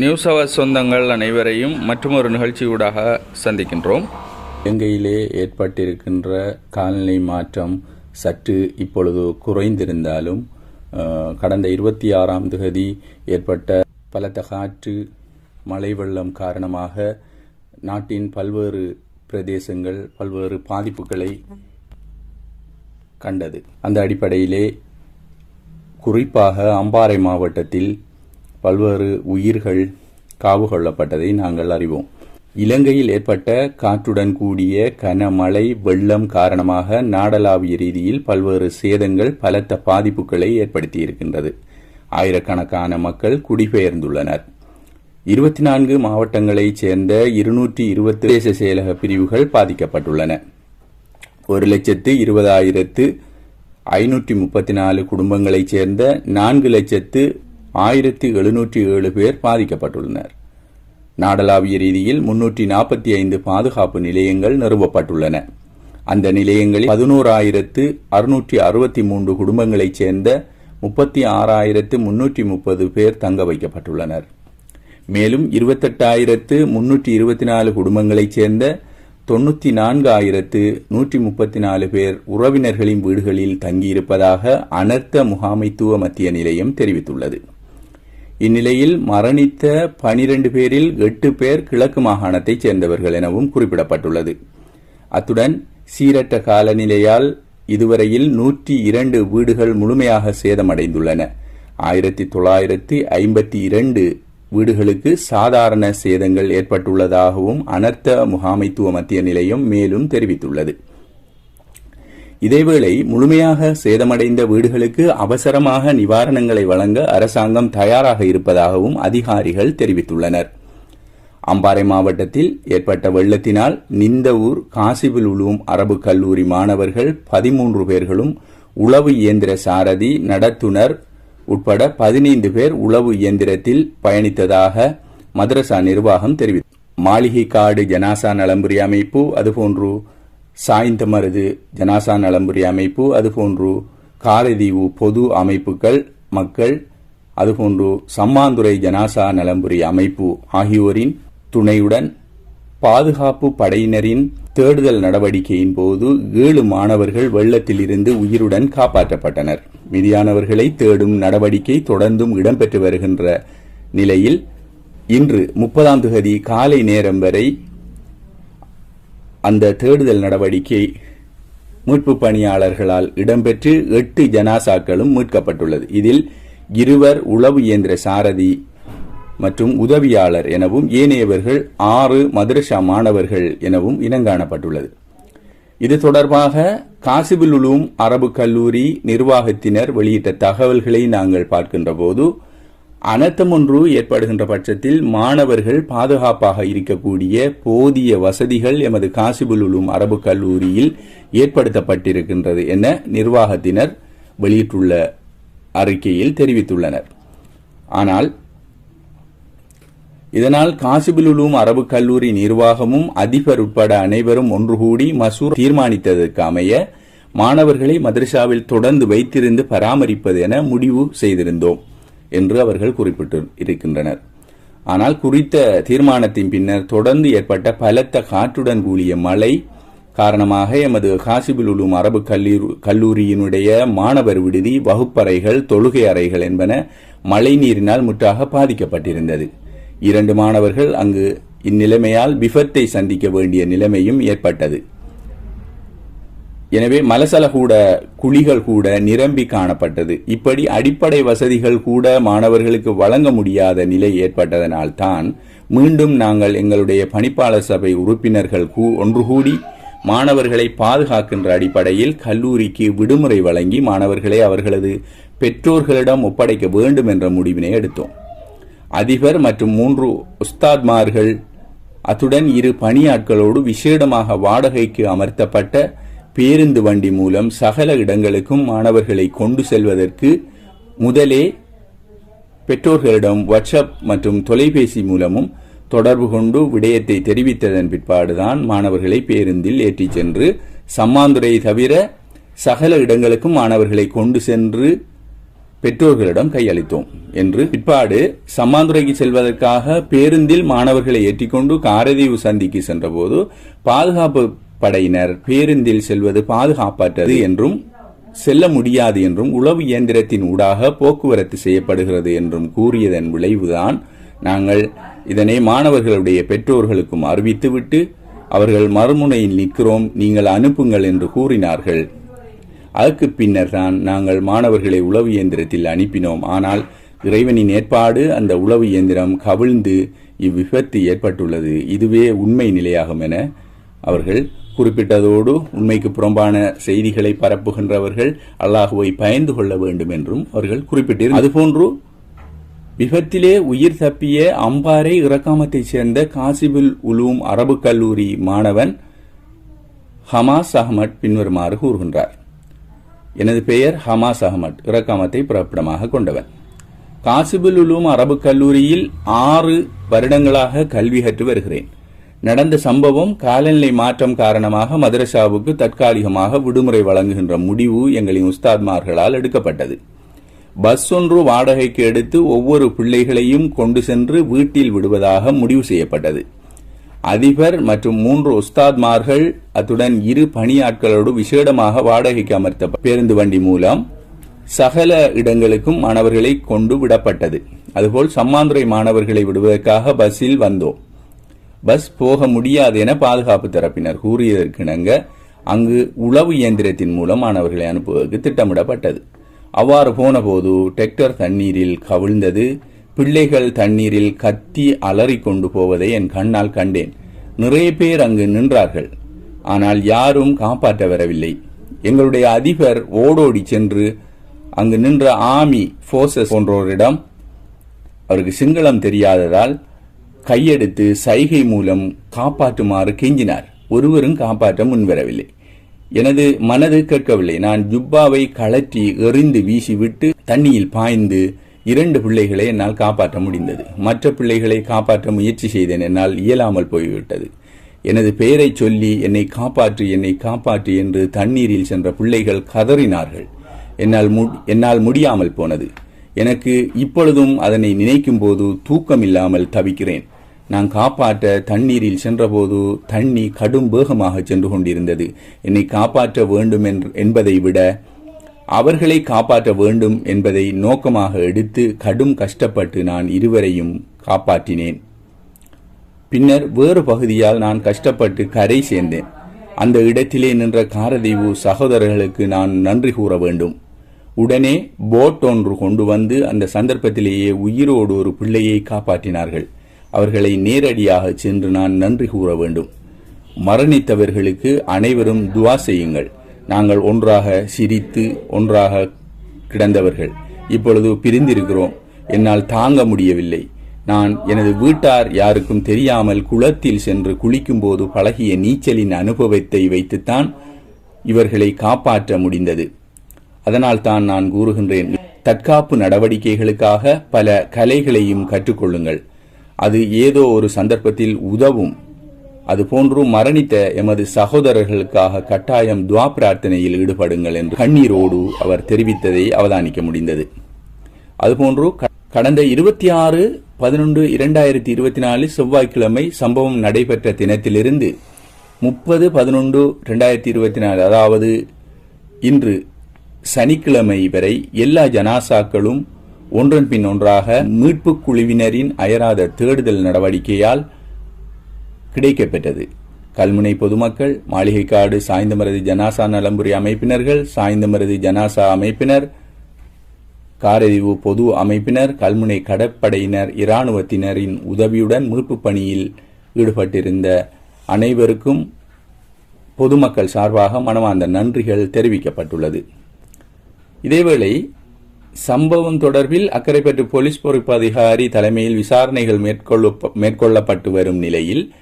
News அவர் சொந்தங்கள் அனைவரையும் மற்றொரு நிகழ்ச்சியூடாக சந்திக்கின்றோம். இலங்கையிலே ஏற்பட்டிருக்கின்ற காலநிலை மாற்றம் சற்று இப்பொழுது குறைந்திருந்தாலும் கடந்த இருபத்தி ஆறாம் தேதி ஏற்பட்ட பலத்த காற்று மழை வெள்ளம் காரணமாக நாட்டின் பல்வேறு பிரதேசங்கள் பல்வேறு பாதிப்புகளை கண்டது. அந்த அடிப்படையிலே குறிப்பாக அம்பாறை மாவட்டத்தில் பல்வேறு உயிர்கள் காவு கொள்ளப்பட்டதை நாங்கள் அறிவோம். இலங்கையில் ஏற்பட்ட காற்றுடன் கூடிய கனமழை வெள்ளம் காரணமாக நாடளாவிய ரீதியில் பல்வேறு சேதங்கள் பலத்த பாதிப்புகளை ஏற்படுத்தியிருக்கின்றது. ஆயிரக்கணக்கான மக்கள் குடிபெயர்ந்துள்ளனர். இருபத்தி நான்கு மாவட்டங்களைச் சேர்ந்த இருநூற்றி இருபத்தி தேச செயலக பிரிவுகள் பாதிக்கப்பட்டுள்ளன. ஒரு லட்சத்து இருபதாயிரத்து ஐநூற்றி முப்பத்தி நாலு குடும்பங்களைச் சேர்ந்த நான்கு லட்சத்து ஆயிரத்தி எழுநூற்றி ஏழு பேர் பாதிக்கப்பட்டுள்ளனர். நாடளாவிய ரீதியில் முன்னூற்றி நாற்பத்தி ஐந்து பாதுகாப்பு நிலையங்கள் நிறுவப்பட்டுள்ளன. அந்த நிலையங்களில் பதினோராயிரத்து அறுநூற்றி அறுபத்தி மூன்று குடும்பங்களைச் சேர்ந்த முப்பத்தி ஆறாயிரத்து முன்னூற்றி முப்பது பேர் தங்க வைக்கப்பட்டுள்ளனர். மேலும் இருபத்தெட்டாயிரத்து முன்னூற்றி இருபத்தி நாலு குடும்பங்களைச் சேர்ந்த தொண்ணூற்றி நான்கு ஆயிரத்து நூற்றி முப்பத்தி நாலு பேர் உறவினர்களின் வீடுகளில் தங்கியிருப்பதாக அனர்த்த முகாமைத்துவ மத்திய நிலையம் தெரிவித்துள்ளது. இந்நிலையில் மரணித்த பனிரெண்டு பேரில் எட்டு பேர் கிழக்கு மாகாணத்தைச் சேர்ந்தவர்கள் எனவும் குறிப்பிடப்பட்டுள்ளது. அத்துடன் சீரற்ற காலநிலையால் இதுவரையில் நூற்றி இரண்டு வீடுகள் முழுமையாக சேதமடைந்துள்ளன. ஆயிரத்தி தொள்ளாயிரத்தி ஐம்பத்தி இரண்டு வீடுகளுக்கு சாதாரண சேதங்கள் ஏற்பட்டுள்ளதாகவும் அனர்த்த முகாமைத்துவ மத்திய நிலையம் மேலும் தெரிவித்துள்ளது. இதேவேளை முழுமையாக சேதமடைந்த வீடுகளுக்கு அவசரமாக நிவாரணங்களை வழங்க அரசாங்கம் தயாராக இருப்பதாகவும் அதிகாரிகள் தெரிவித்துள்ளனர். அம்பாறை மாவட்டத்தில் ஏற்பட்ட வெள்ளத்தினால் நிந்தவூர் காசிவில் உழுவும் அரபு கல்லூரி மாணவர்கள் பதிமூன்று பேர்களும் உளவு இயந்திர சாரதி நடத்துனர் உட்பட பதினைந்து பேர் உளவு இயந்திரத்தில் பயணித்ததாக மதரசா நிர்வாகம் தெரிவித்தது மாளிகைக்காடு ஜனாசா நலம்புரி அமைப்பு அதுபோன்று சாய்ந்தமருது ஜனாசா நலம்புரி அமைப்பு அதுபோன்று காரதீவு பொது அமைப்புகள் மக்கள் அதுபோன்று சம்மாந்துறை ஜனாசா நலம்புரி அமைப்பு ஆகியோரின் துணையுடன் பாதுகாப்பு படையினரின் தேடுதல் நடவடிக்கையின் போது ஏழு மாணவர்கள் வெள்ளத்திலிருந்து உயிருடன் காப்பாற்றப்பட்டனர். மிதியானவர்களை தேடும் நடவடிக்கை தொடர்ந்தும் இடம்பெற்று வருகின்ற நிலையில் இன்று முப்பதாம் தேதி காலை நேரம் வரை அந்த தேடுதல் நடவடிக்கை மீட்பு பணியாளர்களால் இடம்பெற்று எட்டு ஜனாசாக்களும் மீட்கப்பட்டுள்ளது. இதில் இருவர் உளவு இயந்திர சாரதி மற்றும் உதவியாளர் எனவும் ஏனையவர்கள் ஆறு மதரசா மாணவர்கள் எனவும் இனங்காணப்பட்டுள்ளது. இது தொடர்பாக காசிபுல் உலூம் அரபு கல்லூரி நிர்வாகத்தினர் வெளியிட்ட தகவல்களை நாங்கள் பார்க்கின்ற போது அனர்த்தம் ஒன்று ஏற்படுகின்ற பட்சத்தில் மாணவர்கள் பாதுகாப்பாக இருக்கக்கூடிய போதிய வசதிகள் எமது காசிபுல் அரபு கல்லூரியில் ஏற்படுத்தப்பட்டிருக்கின்றது என நிர்வாகத்தினர் வெளியிட்டுள்ள அறிக்கையில் தெரிவித்துள்ளனர். ஆனால் இதனால் காசிபுல் உலூம் அரபு கல்லூரி நிர்வாகமும் அதிபர் உட்பட அனைவரும் ஒன்று கூடி மசூர் தீர்மானித்ததற்கு அமைய மாணவர்களை மதரசாவில் தொடர்ந்து வைத்திருந்து பராமரிப்பது என முடிவு செய்திருந்தோம். என்று அவர்கள் குறிப்பிட்டு இருக்கின்றனர் ஆனால் குறித்த தீர்மானத்தின் பின்னர் தொடர்ந்து ஏற்பட்ட பலத்த காற்றுடன் கூடிய மழை காரணமாக எமது காசிபில் உலூம் அரபு கல்லூரி கல்லூரியினுடைய மாணவர் விடுதி வகுப்பறைகள் தொழுகை அறைகள் என்பன மழைநீரினால் முற்றாக பாதிக்கப்பட்டிருந்தது. இரண்டு மாணவர்கள் அங்கு இந்நிலைமையால் விபத்தை சந்திக்க வேண்டிய நிலைமையும் ஏற்பட்டது. எனவே மலசல கூட குழிகள் கூட நிரம்பி காணப்பட்டது. இப்படி அடிப்படை வசதிகள் கூட மாணவர்களுக்கு வழங்க முடியாத நிலை ஏற்பட்டதனால் தான் மீண்டும் நாங்கள் எங்களுடைய பணிப்பாளர் சபை உறுப்பினர்கள் கூ- ஒன்று கூடி மாணவர்களை பாதுகாக்கின்ற அடிப்படையில் கல்லூரிக்கு விடுமுறை வழங்கி மாணவர்களை அவர்களது பெற்றோர்களிடம் ஒப்படைக்க வேண்டும் என்ற முடிவினை எடுத்தோம். அதிபர் மற்றும் மூன்று உஸ்தாத்மார்கள் அத்துடன் இரு பணியாட்களோடு விசேடமாக வாடகைக்கு அமர்த்தப்பட்ட பேருந்து வண்டி மூலம் சகல இடங்களுக்கும் மாணவர்களை கொண்டு செல்வதற்கு முதலே பெற்றோர்களிடம் வாட்ஸ்அப் மற்றும் தொலைபேசி மூலமும் தொடர்பு கொண்டு விடயத்தை தெரிவித்ததன் பிற்பாடுதான் மாணவர்களை பேருந்தில் ஏற்றிச் சென்று சம்மாந்துறையை தவிர சகல இடங்களுக்கும் மாணவர்களை கொண்டு சென்று பெற்றோர்களிடம் கையளித்தோம் என்று பிற்பாடு சம்மாந்துறைக்கு செல்வதற்காக பேருந்தில் மாணவர்களை ஏற்றிக்கொண்டு காரதீவு சந்திக்கு சென்றபோது பாதுகாப்பு படையினர் பேருந்தில் செல்வது பாதுகாப்பற்றது என்றும் செல்ல முடியாது என்றும் உளவு இயந்திரத்தின் ஊடாக போக்குவரத்து செய்யப்படுகிறது என்றும் கூறியதன் விளைவுதான் நாங்கள் இதனை மாணவர்களுடைய பெற்றோர்களுக்கும் அறிவித்துவிட்டு அவர்கள் மறுமுனையில் நிற்கிறோம் நீங்கள் அனுப்புங்கள் என்று கூறினார்கள். அதற்கு பின்னர் தான் நாங்கள் மாணவர்களை உளவு இயந்திரத்தில் அனுப்பினோம். ஆனால் இறைவனின் ஏற்பாடு அந்த உளவு இயந்திரம் கவிழ்ந்து இவ்விபத்து ஏற்பட்டுள்ளது. இதுவே உண்மை நிலையாகும் என அவர்கள் குறிப்பிட்டதோடு உண்மைக்கு புறம்பான செய்திகளை பரப்புகின்றவர்கள் அல்லாஹுவை பயந்து கொள்ள வேண்டும் என்றும் அவர்கள் குறிப்பிட்டிருந்தார் அதுபோன்று விபத்திலே உயிர் தப்பிய அம்பாறை இறக்காமத்தைச் சேர்ந்த காசிபுல் உலூம் அரபு கல்லூரி மாணவன் ஹமாஸ் அகமட் பின்வருமாறு கூறுகின்றார். எனது பெயர் ஹமாஸ் அகமட் இறக்காமத்தை பிறப்பிடமாக கொண்டவன். காசிபுல் உலூம் அரபு கல்லூரியில் ஆறு வருடங்களாக கல்வி கற்று வருகிறேன். நடந்த சம்பவம் காலநிலை மாற்றம் காரணமாக மதரசாவுக்கு தற்காலிகமாக விடுமுறை வழங்குகின்ற முடிவு எங்களின் உஸ்தாத்மார்களால் எடுக்கப்பட்டது. பஸ் ஒன்று வாடகைக்கு எடுத்து ஒவ்வொரு பிள்ளைகளையும் கொண்டு சென்று வீட்டில் விடுவதாக முடிவு செய்யப்பட்டது. அதிபர் மற்றும் மூன்று உஸ்தாத்மார்கள் அத்துடன் இரு பணியாட்களோடு விசேடமாக வாடகைக்கு அமர்த்த பேருந்து வண்டி மூலம் சகல இடங்களுக்கும் மாணவர்களை கொண்டு விடப்பட்டது. அதுபோல் சம்மாந்துறை மாணவர்களை விடுவதற்காக பஸ்ஸில் வந்தோம். பஸ் போக முடியாது என பாதுகாப்பு தரப்பினர் கூறியதற்கிணங்க அங்கு உளவு இயந்திரத்தின் மூலம் மாணவர்களை அனுப்புவதற்கு திட்டமிடப்பட்டது. அவ்வாறு போனபோது டெக்டர் தண்ணீரில் கவிழ்ந்தது. பிள்ளைகள் தண்ணீரில் கத்தி அலறி கொண்டு போவதை என் கண்ணால் கண்டேன். நிறைய பேர் அங்கு நின்றார்கள். ஆனால் யாரும் காப்பாற்ற வரவில்லை. எங்களுடைய அதிபர் ஓடோடி சென்று அங்கு நின்ற ஆமி போர்சஸ் போன்றோரிடம் அவருக்கு சிங்களம் தெரியாததால் கையெடுத்து சைகை மூலம் காப்பாற்றுமாறு கெஞ்சினார். ஒருவரும் காப்பாற்ற முன்வரவில்லை. எனது மனது கேட்கவில்லை. நான் ஜுப்பாவை கழற்றி எறிந்து வீசிவிட்டு தண்ணியில் பாய்ந்து இரண்டு பிள்ளைகளை என்னால் காப்பாற்ற முடிந்தது. மற்ற பிள்ளைகளை காப்பாற்ற முயற்சி செய்தேன். என்னால் இயலாமல் போய்விட்டது. எனது பெயரை சொல்லி என்னை காப்பாற்று என்னை காப்பாற்று என்று தண்ணீரில் சென்ற பிள்ளைகள் கதறினார்கள். என்னால் மு- என்னால் முடியாமல் போனது. எனக்கு இப்பொழுதும் அதனை நினைக்கும் போது தூக்கம் இல்லாமல் தவிக்கிறேன். நான் காப்பாற்ற தண்ணீரில் சென்றபோது தண்ணி கடும் வேகமாக சென்று கொண்டிருந்தது. என்னை காப்பாற்ற வேண்டும் என்பதை விட அவர்களை காப்பாற்ற வேண்டும் என்பதை நோக்கமாக எடுத்து கடும் கஷ்டப்பட்டு நான் இருவரையும் காப்பாற்றினேன். பின்னர் வேறு பகுதியால் நான் கஷ்டப்பட்டு கரை சேர்ந்தேன். அந்த இடத்திலே நின்ற காரதீவு சகோதரர்களுக்கு நான் நன்றி கூற வேண்டும். உடனே போட் ஒன்று கொண்டு வந்து அந்த சந்தர்ப்பத்திலேயே உயிரோடு ஒரு பிள்ளையை காப்பாற்றினார்கள். அவர்களை நேரடியாக சென்று நான் நன்றி கூற வேண்டும். மரணித்தவர்களுக்கு அனைவரும் துவா செய்யுங்கள். நாங்கள் ஒன்றாக சிரித்து ஒன்றாக கிடந்தவர்கள். இப்பொழுது பிரிந்திருக்கிறோம். என்னால் தாங்க முடியவில்லை. நான் எனது வீட்டார் யாருக்கும் தெரியாமல் குளத்தில் சென்று குளிக்கும்போது பழகிய நீச்சலின் அனுபவத்தை வைத்துத்தான் இவர்களை காப்பாற்ற முடிந்தது. அதனால் தான் நான் கூறுகின்றேன் தற்காப்பு நடவடிக்கைகளுக்காக பல கலைகளையும் கற்றுக்கொள்ளுங்கள். அது ஏதோ ஒரு சந்தர்ப்பத்தில் உதவும். அதுபோன்று மரணித்த எமது சகோதரர்களுக்காக கட்டாயம் துவா பிரார்த்தனையில் ஈடுபடுங்கள் என்று கண்ணீரோடு அவர் தெரிவித்ததை அவதானிக்க முடிந்தது. அதுபோன்று க- கடந்த இருபத்தி ஆறு பதினொன்று இரண்டாயிரத்தி இருபத்தி நாலு செவ்வாய்க்கிழமை சம்பவம் நடைபெற்ற தினத்திலிருந்து முப்பது பதினொன்று ரெண்டாயிரத்தி இருபத்தி நாலு அதாவது இன்று சனிக்கிழமை வரை எல்லா ஜனாசாக்களும் ஒன்றன் பின் ஒன்றாக மீட்புக் குழுவினரின் அயராத தேடுதல் நடவடிக்கையால் கிடைக்கப்பெற்றது. கல்முனை பொதுமக்கள் மாளிகைக்காடு சாய்ந்தமருது ஜனாசா நலம்புரி அமைப்பினர்கள் சாய்ந்தமருது ஜனாசா அமைப்பினர் காரறிவு பொது அமைப்பினர் கல்முனை கடற்படையினர் இராணுவத்தினரின் உதவியுடன் மீட்புப் பணியில் ஈடுபட்டிருந்த அனைவருக்கும் பொதுமக்கள் சார்பாக மனமார்ந்த நன்றிகள் தெரிவிக்கப்பட்டுள்ளது. இதேவேளை சம்பவம் தொடர்பில் அக்கரைப்பற்று போலீஸ் பொறுப்பு அதிகாரி தலைமையில் விசாரணைகள் மேற்கொள்ள மேற்கொள்ளப்பட்டு வரும் நிலையில்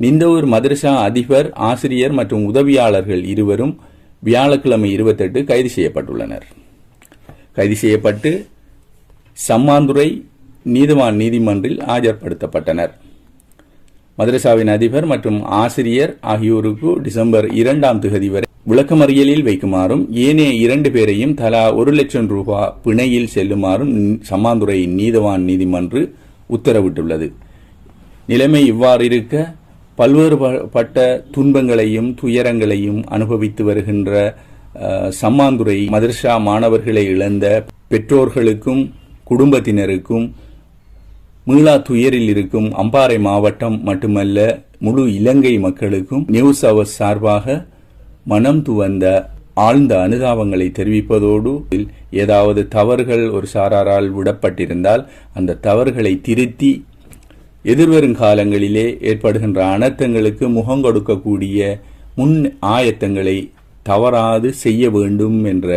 நிந்தவூர் மதரசா அதிபர் ஆசிரியர் மற்றும் உதவியாளர்கள் இருவரும் வியாழக்கிழமை இருபத்தெட்டு கைது செய்யப்பட்டுள்ளனர். கைது செய்யப்பட்டு சம்மாந்துறை நீதிவான் நீதிமன்றில் ஆஜர்படுத்தப்பட்டனர். மதரசாவின் அதிபர் மற்றும் ஆசிரியர் ஆகியோருக்கு டிசம்பர் இரண்டாம் தேதி வரை விளக்கமறியலில் வைக்குமாறும் ஏனைய இரண்டு பேரையும் தலா ஒரு லட்சம் ரூபாய் பிணையில் செல்லுமாறும் சம்மாந்துறை நீதவான் நீதிமன்று உத்தரவிட்டுள்ளது. நிலைமை இவ்வாறு இருக்க பல்வேறுபட்ட துன்பங்களையும் துயரங்களையும் அனுபவித்து வருகின்ற சம்மாந்துறை மதர்ஷா மாணவர்களை இழந்த பெற்றோர்களுக்கும் குடும்பத்தினருக்கும் மீளா துயரில் இருக்கும் அம்பாறை மாவட்டம் மட்டுமல்ல முழு இலங்கை மக்களுக்கும் நியூஸ் அவர் சார்பாக மனம் துவந்த ஆழ்ந்த அனுதாபங்களை தெரிவிப்பதோடு ஏதாவது தவறுகள் ஒரு சாராரால் விடப்பட்டிருந்தால் அந்த தவறுகளை திருத்தி எதிர்வரும் காலங்களிலே ஏற்படுகின்ற அனர்த்தங்களுக்கு முகம் கொடுக்கக்கூடிய முன் ஆயத்தங்களை தவறாது செய்ய வேண்டும் என்ற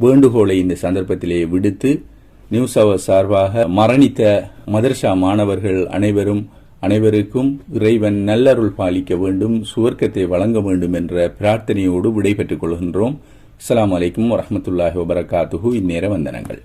வேண்டுகோளை இந்த சந்தர்ப்பத்திலே விடுத்து நியூஸ் அவர் சார்பாக மரணித்த மதர்ஷா மாணவர்கள் அனைவரும் அனைவருக்கும் இறைவன் நல்லருள் பாலிக்க வேண்டும் சுவர்க்கத்தை வழங்க வேண்டும் என்ற பிரார்த்தனையோடு விடைபெற்றுக் கொள்கின்றோம். அஸ்லாம் அலைக்கும் வரமத்துல்லாஹி வபரகாத்துஹு. இந்நேர வந்தனங்கள்.